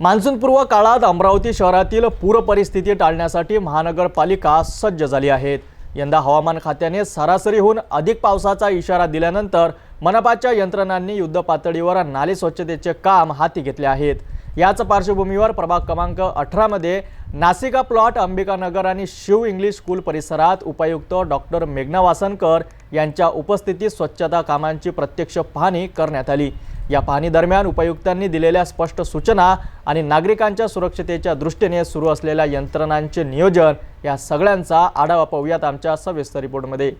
मान्सूनपूर्व काळात अमरावती शहरातील पूर परिस्थिती टाळण्यासाठी महानगरपालिका सज्ज झाली आहेत. यंदा हवामान खात्याने सरासरीहून अधिक पावसाचा इशारा दिल्यानंतर मनपाच्या यंत्रणांनी युद्ध पातळीवर नाले स्वच्छतेचे काम हाती घेतले आहेत. याच पार्श्वभूमीवर प्रभाग क्रमांक अठरामध्ये नासिका प्लॉट अंबिकानगर आणि शिव इंग्लिश स्कूल परिसरात उपायुक्त डॉक्टर मेघना वासनकर यांच्या उपस्थितीत स्वच्छता कामांची प्रत्यक्ष पाहणी करण्यात आली. या पाहणी दरम्यान उपायुक्तांनी दिलेल्या स्पष्ट सूचना आणि नागरिकांच्या सुरक्षतेच्या दृष्टीने सुरू असलेल्या यंत्रणांचे नियोजन या सगळ्यांचा आढावा पाहूयात आमच्या सविस्तर रिपोर्टमध्ये.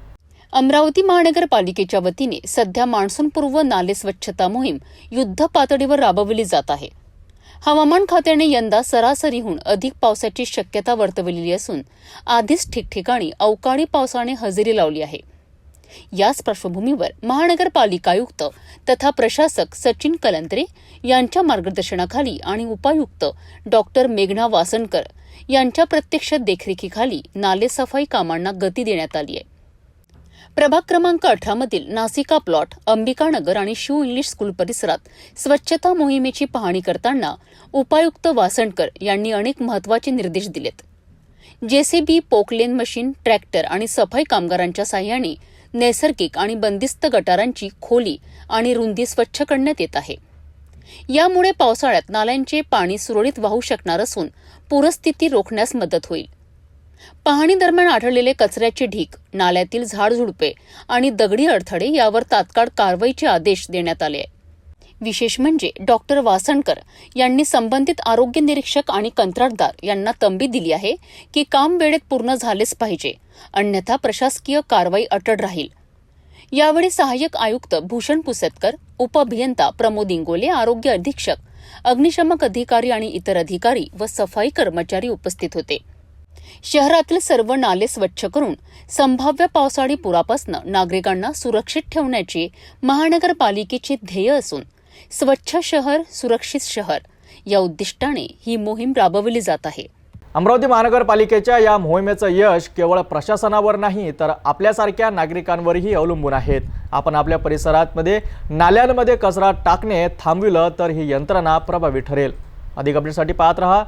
अमरावती महानगरपालिकेच्या वतीने सध्या मान्सूनपूर्व नाले स्वच्छता मोहीम युद्ध पातळीवर राबवली जात आहे. हवामान खात्याने यंदा सरासरीहून अधिक पावसाची शक्यता वर्तवलेली असून आधीच ठिकठिकाणी अवकाळी पावसाने हजेरी लावली आहे. याच पार्श्वभूमीवर महानगरपालिका आयुक्त तथा प्रशासक सचिन कलंत्रे यांच्या मार्गदर्शनाखाली आणि उपायुक्त डॉक्टर मेघना वासनकर यांच्या प्रत्यक्ष देखरेखीखाली नालेसफाई कामांना गती देण्यात आली आहे. प्रभाग क्रमांक अठरामधील नासिका प्लॉट अंबिकानगर आणि शिव इंग्लिश स्कूल परिसरात स्वच्छता मोहिमेची पाहणी करताना उपायुक्त वासणकर यांनी अनेक महत्त्वाचे निर्देश दिलेत. जेसीबी पोकलेन मशीन ट्रॅक्टर आणि सफाई कामगारांच्या साह्याने नैसर्गिक आणि बंदिस्त गटारांची खोली आणि रुंदी स्वच्छ करण्यात येत आहे. यामुळे पावसाळ्यात नाल्यांचे पाणी सुरळीत वाहू शकणार असून पूरस्थिती रोखण्यास मदत होईल. पाहणी दरम्यान आढळलेले कचऱ्याचे ढीक नाल्यातील झाडझुडपे आणि दगडी अडथळे यावर तात्काळ कारवाईचे आदेश देण्यात आले. आहे विशेष म्हणजे डॉक्टर वासणकर यांनी संबंधित आरोग्य निरीक्षक आणि कंत्राटदार यांना तंबी दिली आहे की काम वेळेत पूर्ण झालेच पाहिजे अन्यथा प्रशासकीय कारवाई अटळ राहील. यावेळी सहाय्यक आयुक्त भूषण पुसेतकर उपअभियंता प्रमोद इंगोले आरोग्य अधीक्षक अग्निशमक अधिकारी आणि इतर अधिकारी व सफाई कर्मचारी उपस्थित होते. शहरातील सर्व नाले स्वच्छ करून संभाव्य पावसाळी पुरापासून नागरिकांना सुरक्षित ठेवण्याची महानगरपालिकेची ध्येय असून स्वच्छ शहर सुरक्षित शहर या उद्दिष्टाने ही मोहीम राबवली जात आहे. अमरावती महानगरपालिकेच्या या मोहिमेचं यश केवळ प्रशासनावर नाही तर आपल्यासारख्या नागरिकांवरही अवलंबून आहेत. आपण आपल्या परिसरातमध्ये नाल्यांमध्ये कचरा टाकणे थांबविलं तर ही यंत्रणा प्रभावी ठरेल. अधिक अपडेटसाठी पाहत रहा.